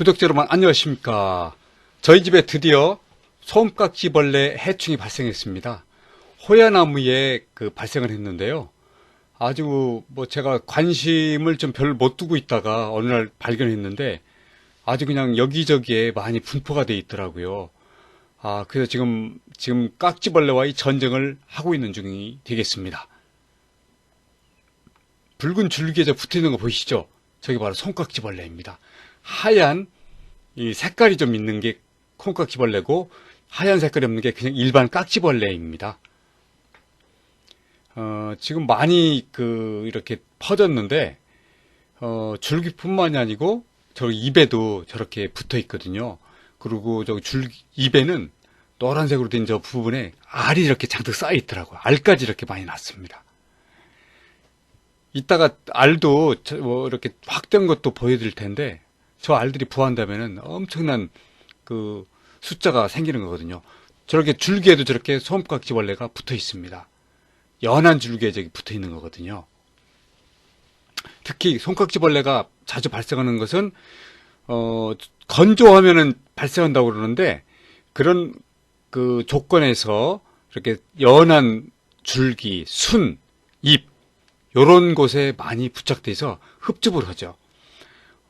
구독자 여러분 안녕하십니까. 저희 집에 드디어 솜깍지벌레 해충이 발생했습니다. 호야나무에 그 발생을 했는데요. 아주 뭐 제가 관심을 좀 별 못 두고 있다가 어느 날 발견했는데 아주 그냥 여기저기에 많이 분포가 돼 있더라고요. 아, 그래서 지금, 지금 깍지벌레와의 전쟁을 하고 있는 중이 되겠습니다. 붉은 줄기에 저 붙어 있는 거 보이시죠? 저게 바로 손깍지벌레입니다. 하얀 이 색깔이 좀 있는 게 콩깍지벌레고 하얀 색깔이 없는 게 그냥 일반 깍지벌레입니다. 어, 지금 많이 그 이렇게 퍼졌는데 어, 줄기뿐만이 아니고 저 입에도 저렇게 붙어 있거든요. 그리고 저 줄 입에는 노란색으로 된 저 부분에 알이 이렇게 잔뜩 쌓여 있더라고요. 알까지 이렇게 많이 났습니다. 이따가 알도 저- 뭐 이렇게 확 된 것도 보여드릴 텐데 저 알들이 부한다면은 엄청난 그 숫자가 생기는 거거든요. 저렇게 줄기에도 저렇게 솜깍지벌레가 붙어 있습니다. 연한 줄기에 저기 붙어 있는 거거든요. 특히 손깍지벌레가 자주 발생하는 것은 어 건조하면은 발생한다고 그러는데 그런 그 조건에서 이렇게 연한 줄기, 순, 잎 요런 곳에 많이 부착돼서 흡집을 하죠.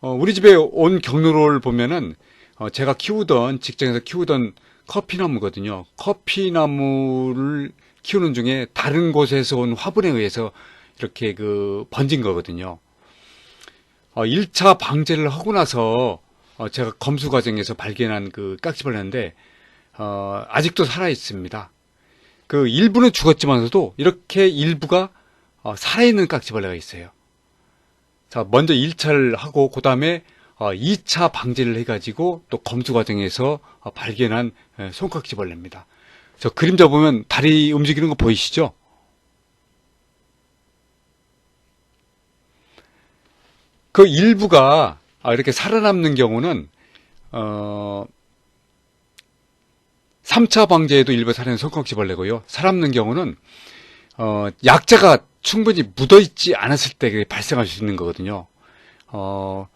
어, 우리 집에 온 경로를 보면은 어, 제가 키우던 직장에서 키우던 커피나무거든요. 커피나무를 키우는 중에 다른 곳에서 온 화분에 의해서 이렇게 그 번진 거거든요. 어, 1차 방제를 하고 나서 어, 제가 검수 과정에서 발견한 그 깍지벌레인데 어, 아직도 살아 있습니다. 그 일부는 죽었지만서도 이렇게 일부가 어, 살아있는 깍지벌레가 있어요. 자, 먼저 1차를 하고 그다음에 어, 2차 방제를 해 가지고 또 검수 과정에서 어, 발견한 에, 손깍지벌레입니다. 저 그림자 보면 다리 움직이는 거 보이시죠? 그 일부가 아, 이렇게 살아남는 경우는 어 3차 방제에도 일부 살아있는 손깍지벌레고요. 살아남는 경우는 어 약자가 충분히 묻어있지 않았을 때 발생할 수 있는 거거든요. 어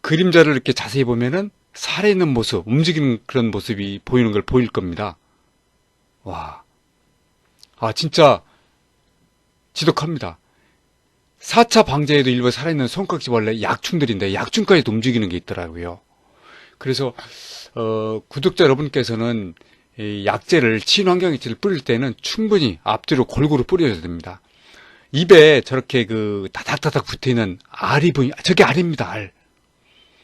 그림자를 이렇게 자세히 보면은 살아있는 모습, 움직이는 그런 모습이 보이는 걸 보일 겁니다. 와. 아, 진짜 지독합니다. 4차 방제에도 일부 살아있는 손깍지벌레 약충들인데 약충까지도 움직이는 게 있더라고요. 그래서 어, 구독자 여러분께서는 이 약재를 친환경액제를 뿌릴 때는 충분히 앞뒤로 골고루 뿌려야 됩니다. 입에 저렇게 그 다닥다닥 붙어있는 알이 보이, 저게 알입니다, 알.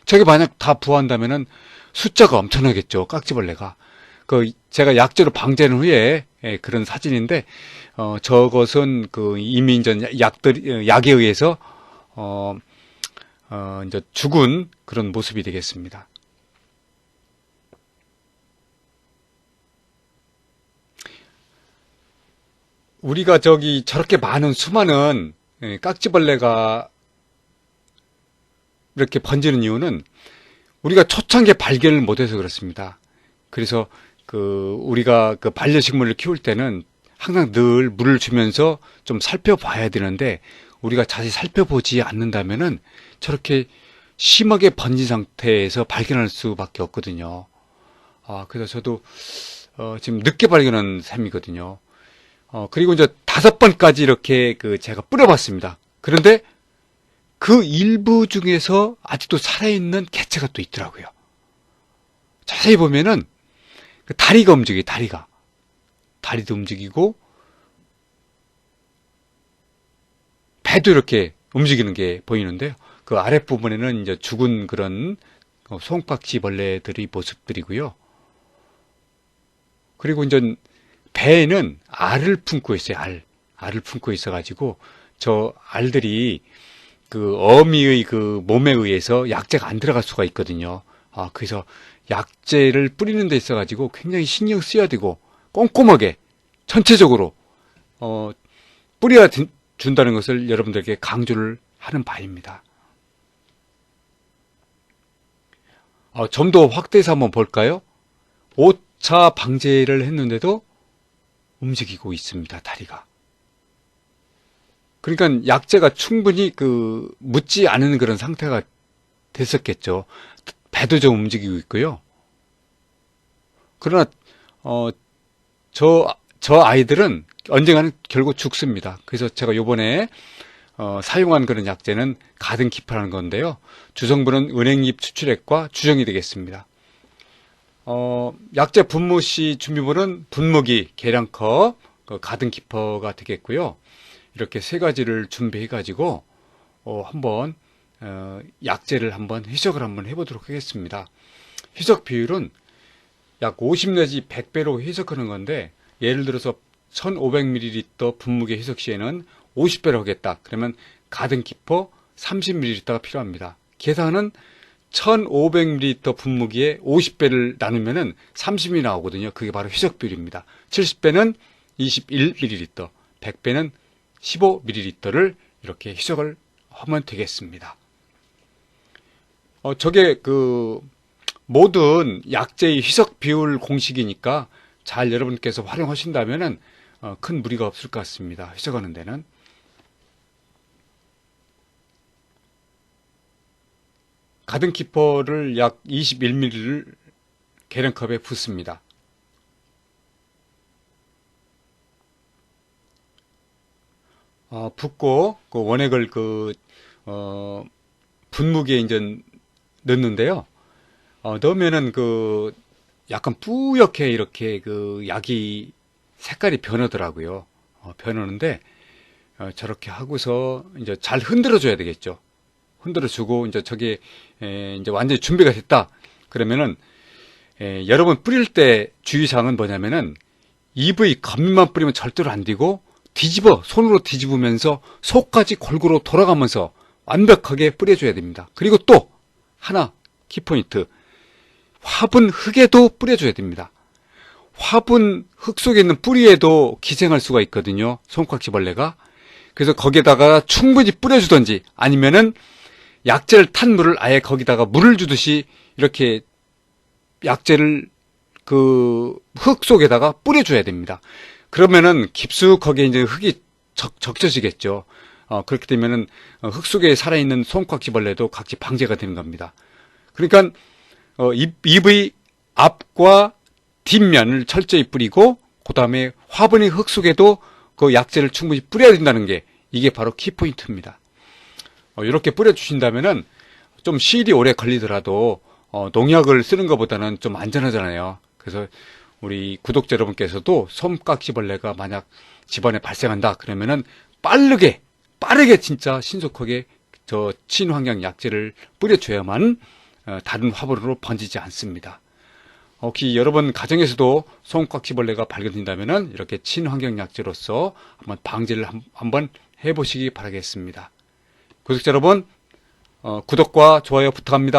저게 만약 다 부한다면은 숫자가 엄청나겠죠, 깍지벌레가. 그, 제가 약재로 방제한 후에 예, 그런 사진인데, 어, 저것은 그 이제 약들, 약에 의해서, 어, 어, 이제 죽은 그런 모습이 되겠습니다. 우리가 저기 저렇게 많은 수많은 예, 깍지벌레가 이렇게 번지는 이유는 우리가 초창기에 발견을 못해서 그렇습니다. 그래서 그 우리가 그 반려식물을 키울 때는 항상 늘 물을 주면서 좀 살펴봐야 되는데 우리가 자세히 살펴보지 않는다면은 저렇게 심하게 번진 상태에서 발견할 수밖에 없거든요. 아, 그래서 저도 어, 지금 늦게 발견한 셈이거든요. 어, 그리고 이제 다섯 번까지 이렇게 그 제가 뿌려봤습니다. 그런데 그 일부 중에서 아직도 살아있는 개체가 또 있더라고요. 자세히 보면은 그 다리가 움직여요, 다리가. 다리도 움직이고, 배도 이렇게 움직이는 게 보이는데요. 그 아랫부분에는 이제 죽은 그런 어, 송박쥐 벌레들의 모습들이고요. 그리고 이제 배에는 알을 품고 있어요, 알. 알을 품고 있어가지고, 저 알들이 그 어미의 그 몸에 의해서 약재가 안 들어갈 수가 있거든요. 아, 그래서 약재를 뿌리는 데 있어가지고 굉장히 신경 쓰여야 되고, 꼼꼼하게, 전체적으로, 어, 뿌려야 든- 준다는 것을 여러분들에게 강조를 하는 바입니다. 어, 좀 더 확대해서 한번 볼까요? 5차 방제를 했는데도 움직이고 있습니다, 다리가. 그러니까 약재가 충분히 그 묻지 않은 그런 상태가 됐었겠죠. 배도 좀 움직이고 있고요. 그러나 어, 저, 저 아이들은 언젠가는 결국 죽습니다. 그래서 제가 요번에 어, 사용한 그런 약재는 가든 키퍼라는 건데요. 주성분은 은행잎 추출액과 주정이 되겠습니다. 어, 약재 분무 시 준비물은 분무기, 계량컵, 그 가든 키퍼가 되겠고요. 이렇게 세 가지를 준비해 가지고 어, 한번 어, 약재를 한번 희석을 한번 해보도록 하겠습니다. 희석 비율은 약 50 내지 100배로 희석하는 건데 예를 들어서 1500ml 분무기 희석 시에는 50배로 하겠다. 그러면 가든 키퍼 30ml가 필요합니다. 계산은 1500ml 분무기에 50배를 나누면은 30이 나오거든요. 그게 바로 희석 비율입니다. 70배는 21ml, 100배는 15ml를 이렇게 희석을 하면 되겠습니다. 어, 저게 그 모든 약재의 희석 비율 공식이니까 잘 여러분께서 활용하신다면은 어, 큰 무리가 없을 것 같습니다. 희석하는 데는. 가든 키퍼를 약 21ml를 계량컵에 붓습니다. 어, 붓고 그 원액을 그 어, 분무기에 이제 넣는데요. 어, 넣으면은 그 약간 뿌옇게 이렇게 그 약이 색깔이 변하더라고요. 어, 변하는데 어, 저렇게 하고서 이제 잘 흔들어 줘야 되겠죠. 흔들어 주고 이제 저게 에, 이제 완전히 준비가 됐다. 그러면은 에, 여러분 뿌릴 때 주의사항은 뭐냐면은 EV 겉만 뿌리면 절대로 안 되고 뒤집어 손으로 뒤집으면서 속까지 골고루 돌아가면서 완벽하게 뿌려줘야 됩니다. 그리고 또 하나 키포인트 화분 흙에도 뿌려줘야 됩니다. 화분 흙 속에 있는 뿌리에도 기생할 수가 있거든요. 손꽉지벌레가. 그래서 거기에다가 충분히 뿌려주든지 아니면은 약재를 탄 물을 아예 거기다가 물을 주듯이 이렇게 약재를 그 흙 속에다가 뿌려줘야 됩니다. 그러면은 깊숙하게 이제 흙이 적, 적셔지겠죠. 어, 그렇게 되면은 어, 흙 속에 살아있는 손꽉지벌레도 각지 방제가 되는 겁니다. 그러니까 어, 잎, 잎의 앞과 뒷면을 철저히 뿌리고 그 다음에 화분의 흙 속에도 그 약재를 충분히 뿌려야 된다는 게 이게 바로 키포인트입니다. 어, 이렇게 뿌려주신다면은 좀 시일이 오래 걸리더라도 어, 농약을 쓰는 것보다는 좀 안전하잖아요. 그래서 우리 구독자 여러분께서도 솜깍지벌레가 만약 집안에 발생한다 그러면은 빠르게 빠르게 진짜 신속하게 저 친환경 약재를 뿌려줘야만 어, 다른 화분으로 번지지 않습니다. 혹시 여러분 가정에서도 손깍지벌레가 발견된다면은 이렇게 친환경 약재로서 한번 방제를 한- 한번 해보시기 바라겠습니다. 구독자 여러분 어, 구독과 좋아요 부탁합니다.